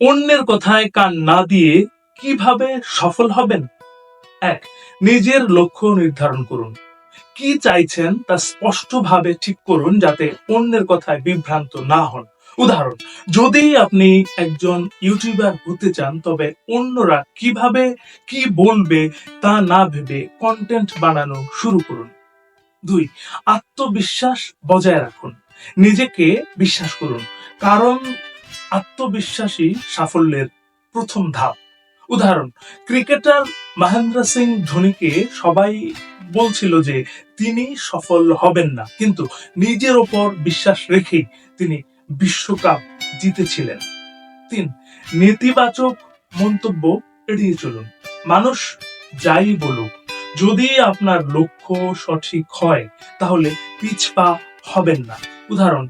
অন্যের কথায় কান না দিয়ে কীভাবে সফল হবেন? এক, নিজের লক্ষ্য নির্ধারণ করুন। কি চাইছেন তা স্পষ্টভাবে ঠিক করুন যাতে অন্যের কথায় বিভ্রান্ত না হন। উদাহরণ, যদি আপনি একজন ইউটিউবার হতে চান, তবে অন্যরা কীভাবে কি বলবে তা না ভেবে কন্টেন্ট বানানো শুরু করুন। দুই, আত্মবিশ্বাস বজায় রাখুন। নিজেকে বিশ্বাস করুন। কারণ আত্মবিশ্বাসী সাফল্যের প্রথম ধাপ। উদাহরণ, ক্রিকেটার মহেন্দ্র সিং ধোনিকে সবাই বলছিল যে তিনি সফল হবেন না, কিন্তু নিজের ওপর বিশ্বাস রেখেই তিনি বিশ্বকাপ জিতেছিলেন। তিন, নেতিবাচক মন্তব্য এড়িয়ে চলুন। মানুষ যাই বলুক, যদি আপনার লক্ষ্য সঠিক হয়, তাহলে পিছপা হবেন না। উদাহরণ,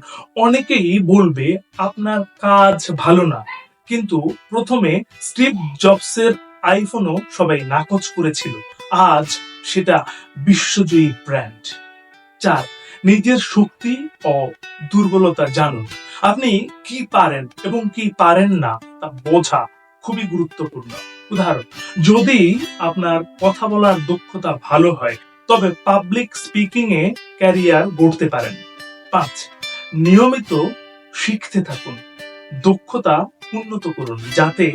অনেকেই বলবে আপনার কাজ ভালো না, কিন্তু প্রথমে স্টিভ জবসের আইফোনও সবাই নাকচ করেছিল। আজ সেটা বিশ্বজয়ী ব্র্যান্ড। চার, নিজের শক্তি ও দুর্বলতা জানুন। আপনি কি পারেন এবং কি পারেন না তা বোঝা খুবই গুরুত্বপূর্ণ। উদাহরণ, যদি আপনার কথা বলার দক্ষতা ভালো হয়, তবে পাবলিক স্পিকিং এ ক্যারিয়ার গড়তে পারেন। পাঁচ নিয়মিত শিখতে থাকুন। দক্ষতা উন্নত করুন যাতে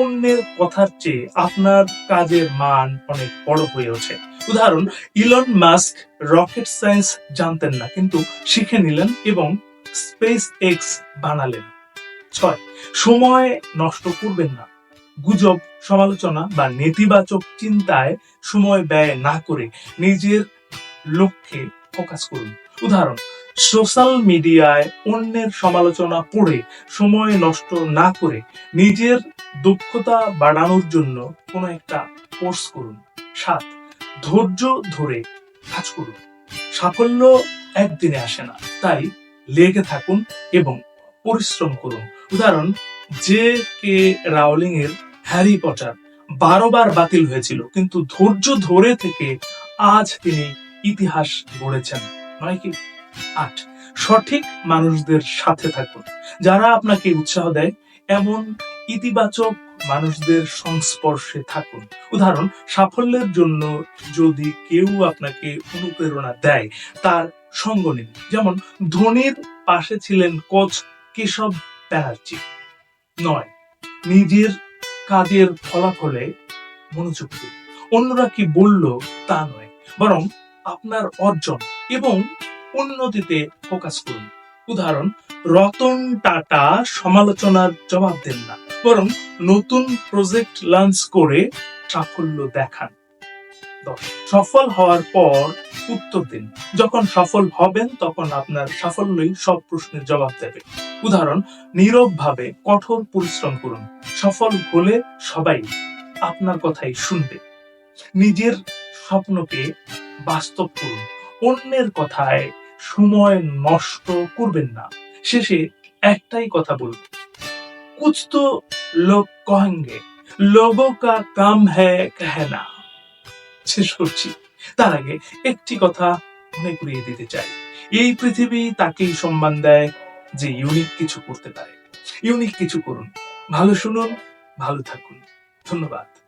অন্যের কথার চেয়ে আপনার কাজের মান অনেক বড় হয়ে ওঠে। উদাহরণ ইলন মাস্ক রকেট সায়েন্স জানতেন না, কিন্তু শিখে নিলেন এবং স্পেস এক্স বানালেন। ছয়, সময় নষ্ট করবেন না। গুজব, সমালোচনা বা নেতিবাচক চিন্তায় সময় ব্যয় না করে নিজের লক্ষ্যে ফোকাস করুন। উদাহরণ সোশ্যাল মিডিয়ায় অন্যের সমালোচনা পড়ে, সময় নষ্ট না করে নিজের দক্ষতা বাড়ানোর জন্য কোনো একটা কোর্স করুন। সাত, ধৈর্য ধরে কাজ করুন। সাফল্য একদিনে আসে না, তাই লেগে থাকুন এবং পরিশ্রম করুন। উদাহরণ যে কে রাউলিং এর হ্যারি পটার বারো বার বাতিল হয়েছিল, কিন্তু ধৈর্য ধরে থেকে আজ তিনি ইতিহাস গড়েছেন, নয় কি? আট। সঠিক মানুষদের সাথে থাকুন। যারা আপনাকে উৎসাহ দেয়, এমন ইতিবাচক মানুষদের সংস্পর্শে থাকুন। উদাহরণ, সাফল্যের জন্য যদি কেউ আপনাকে অনুপ্রেরণা দেয়, তার সঙ্গ নিন। যেমন, ধোনির পাশে ছিলেন কোচ কেশব ব্যানার্জি। নয়, নিজের কাজের ফলাফলে মনোযোগ দিন। অন্যরা কি বলল তা নয়, বরং আপনার অর্জন এবং উন্নতিতে ফোকাস করুন। উদাহরণ, রতন টাটা সমালোচনার জবাব দেন না, বরং নতুন প্রজেক্ট লঞ্চ করে সাফল্য দেখান। সফল হওয়ার পর উত্তর দিন। যখন সফল হবেন, তখন আপনার সাফল্যই সব প্রশ্নের জবাব দেবে। উদাহরণ নীরব ভাবে কঠোর পরিশ্রম করুন। সফল হলে সবাই আপনার কথাই শুনবে। নিজের স্বপ্নকে বাস্তব করুন। অন্যের কথায় সময় নষ্ট করবেন না। শেষে একটাই কথা বলব। কুছ তো লোক কহেঙ্গে, লোগো কা কাম হ্যা শেষ করছি। তার আগে একটি কথা মনে করিয়ে দিতে চাই। এই পৃথিবী তাকেই সম্মান দেয় যে ইউনিক কিছু করতে পারে। ইউনিক কিছু করুন। ভালো শুনুন, ভালো থাকুন। ধন্যবাদ।